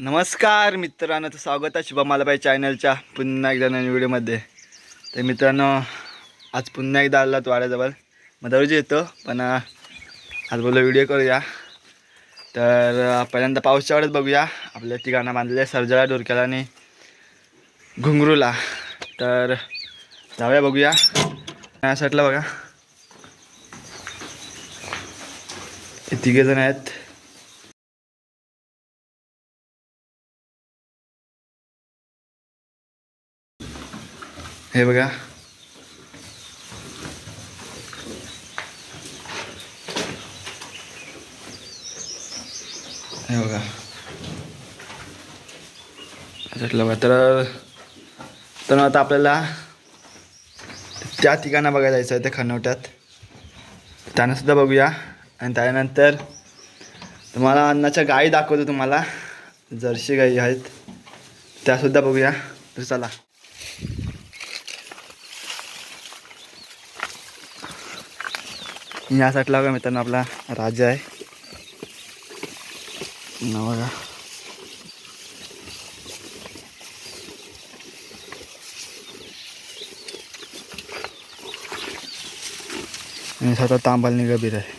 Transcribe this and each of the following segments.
नमस्कार मित्रांनो तर स्वागत आहे शुभम मालाबाई चॅनलच्या पुन्हा एकदा नवीन व्हिडिओमध्ये. तर मित्रांनो आज पुन्हा एकदा आला तो वाड्याजवळ. मग दररोज येतो पण आज बोललो व्हिडिओ करूया. तर पहिल्यांदा पाऊसच्या वेळेस बघूया. आपल्या ठिकाणं बांधले सर्जळा डोरक्याला आणि घुंगरूला. तर जाऊया बघूया. या साईडला बघा. तिघे जण आहेत. हे बघा. हे बघा. त्यातलं बघा तर तर आता आपल्याला त्या ठिकाणं बघायला जायचं आहे ते खनवट्यात त्यांनासुद्धा बघूया. आणि त्यानंतर तुम्हाला अन्नाच्या गाई दाखवतो तुम्हाला. जर्सी गाई आहेत. त्यासुद्धा बघूया. तर चला. या साईडला बघा मित्रांनो आपला राजा आहे. ना बघा. आणि स्वतः तांबाल गभीर आहे.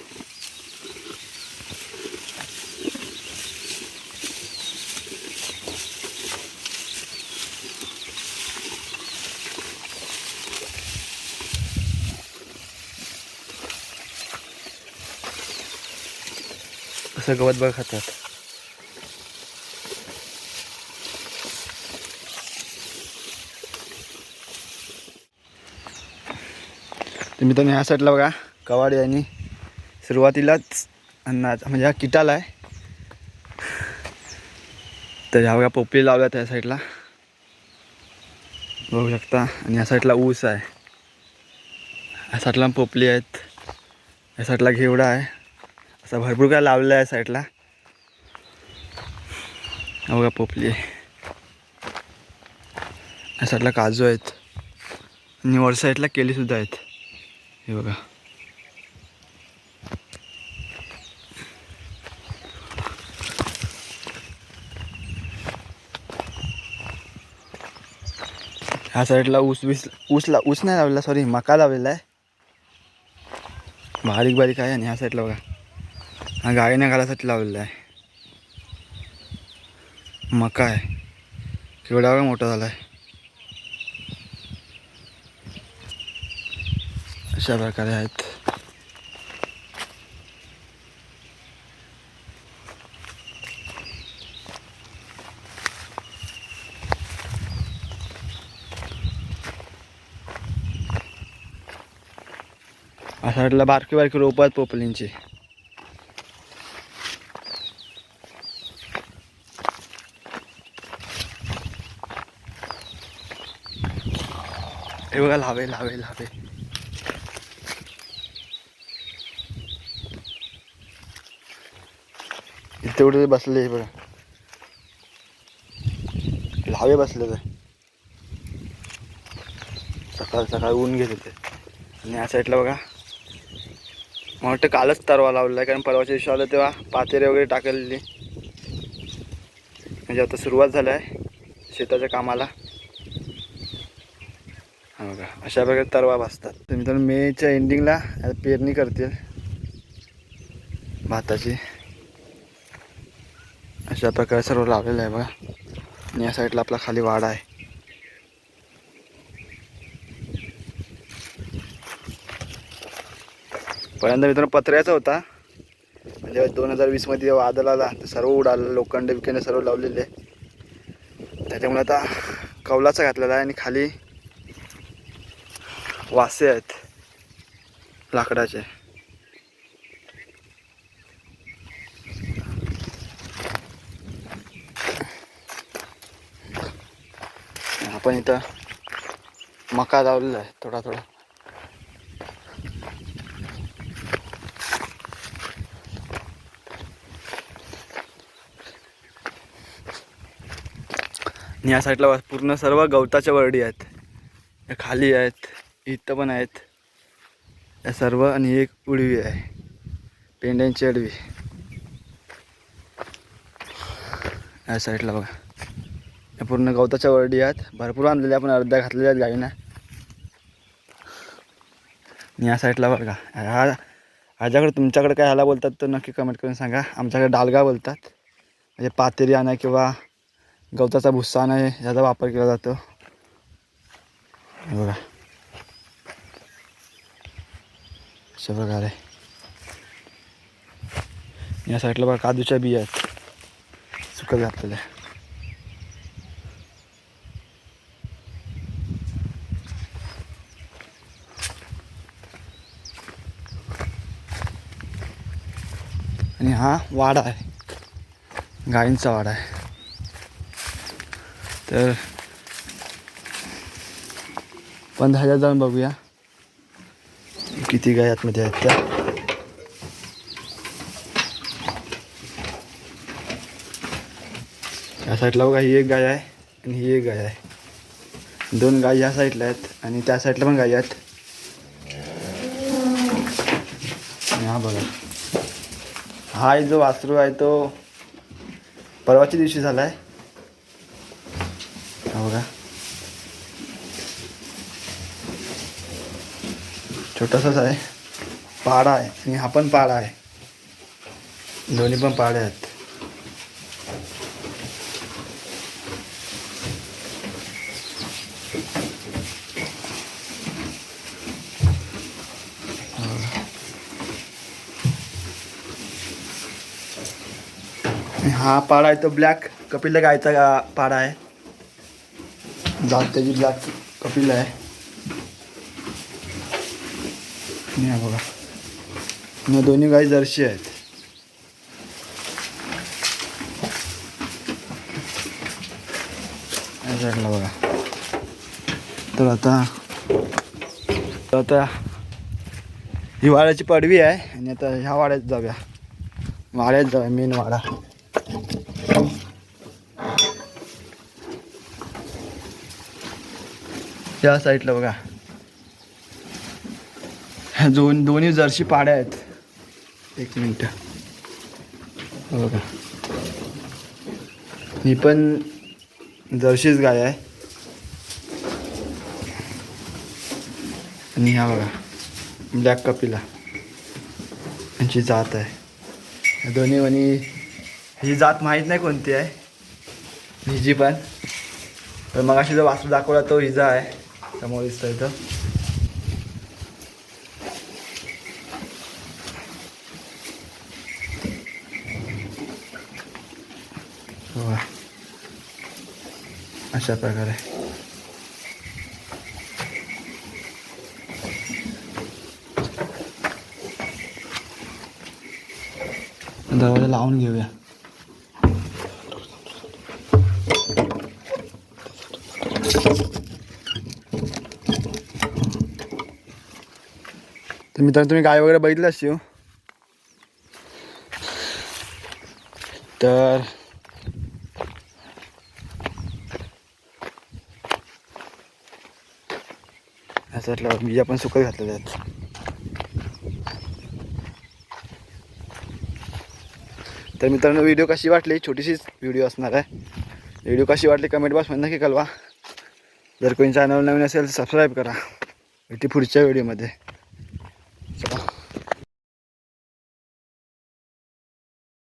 कसं गवत बघा खातात. तर मित्रांनो ह्या साईडला बघा कवाडी आणि सुरुवातीलाच अन्नाच म्हणजे हा किटाला आहे. तर ह्या बघा पोपली लावल्या त्या साईडला. बघू शकता. आणि या साईडला ऊस आहे. या साईडला पोपली आहेत. या साईडला घेवडा आहे. असं भरपूर काय लावलं आहे साईडला. बघा पोपली. या साईडला काजू आहेत. आणि वर साईडला केलीसुद्धा आहेत. हे बघा. ह्या साईडला ऊस वीस ऊस ला ऊस नाही लावलेला सॉरी मका लावलेला आहे. बारीक बारीक आहे आणि ह्या साईडला बघा. हा गाडीने घालायसाठी लावलेला आहे. मका आहे. केवढा वेळ मोठा झाला आहे अशा प्रकारे आहेत. असं साईडला बारकी बारकी रोप आहेत पोपलींची. हे बघा लावे लावे लावे. इथे कुठे बसले हे बघा. लावे बसले ते. सकाळ सकाळ ऊन घेत होते. आणि या साईडला बघा. मला वाटतं कालच तरवा लावलेला आहे कारण परवाच्या दिवशी आलं तेव्हा पातेरे वगैरे टाकलेली. म्हणजे आता सुरुवात झाली आहे शेताच्या कामाला. बघा अशा प्रकारे तरवा भासतात. तर मित्रांनो मेच्या एंडिंगला पेरणी करतील. भाताची. अशा प्रकारे सर्व लावलेलं आहे बघा. आणि या साईडला आपला खाली वाडा आहे. पहिल्यांदा मित्रांनो पत्र्याचा होता. म्हणजे दोन हजार वीसमध्ये वादळ आला तर सर्व उडालं लोखंड बिकंड सर्व लावलेले. त्याच्यामुळे आता कौलाचा घातलेला आहे आणि खाली वासे आहेत. लाकडाचे. आपण इथं मका लावलेला आहे थोडा थोडा. आणि या साईडला पूर्ण सर्व गवताच्या वरडी आहेत. खाली आहेत. इथं पण आहेत. या सर्व आणि एक उडवी आहे. पेंड्यांची अडवी या साईडला बघा. या पूर्ण गवताच्या वरडी आहेत. भरपूर आणलेल्या आपण अर्ध्या घातलेल्या आहेत गाईना. आणि या साईडला बघा. ह्या ह्याच्याकडे तुमच्याकडे काय ह्याला बोलतात तर नक्की कमेंट करून सांगा. आमच्याकडे डालगा बोलतात. म्हणजे पातेरी आणा किंवा गवताचा भुस्सा आणा ह्याचा वापर केला जातो. बघा. अशा प्रकारे या साईडला बघा काजूच्या बिया आहेत. सुकत घातलेल्या आणि हा वाडा आहे. गायींचा वाडा आहे. तर पंधरा हजार जाऊन बघूया. किती गाय आतमध्ये आहेत त्या? या साईडला बघा ही एक गाय आहे आणि ही एक गाय आहे. दोन गाय या साईडला आहेत आणि त्या साईडला पण गाय आहेत. हा बघा. हा जो वासरू आहे तो परवाच्या दिवशी झाला आहे हा बघा. छोटासाच आहे. पाडा आहे आणि हा पण पाडा आहे. दोन्ही पण पाडे आहेत. हा पाडा आहे तो ब्लॅक कपिल गायचा गा- पाडा आहे. जात त्याची ब्लॅक कपिल आहे. आणि बघा. या दोन्ही गाई जर्शी आहेत. या साईडला बघा. तर आता तर आता ही वाड्याची पडवी आहे आणि आता ह्या वाड्यात जाऊया. वाड्यात जाऊया मेन वाडा. या साईडला बघा. दोन दोन्ही जर्सी पाड्या आहेत. एक मिनिट. का ही पण जर्शीच गाय आहे. आणि ह्या बघा ब्लॅक कपिला. यांची जात आहे. दोन्ही म्हणी ही जात माहीत नाही कोणती आहे. हिजी पण. तर मग अशी जो वास्तू दाखवला तो हिजा आहे. समोर दिसतोय इथं बघा. अशा प्रकारे. दरवाजा लावून घेऊया. तर मित्रांनो तुम्ही गाय वगैरे बघितलं असतील. तर ह्याच्यातल्या बिया पण सुकत घातलेल्या आहेत. तर मित्रांनो व्हिडिओ कशी वाटली? छोटीशीच व्हिडिओ असणार आहे. व्हिडिओ कशी वाटली? कमेंट बॉक्समध्ये नक्की कळवा. जर कोणी चॅनल नवीन असेल तर सबस्क्राईब करा. भेटी पुढच्या व्हिडिओमध्ये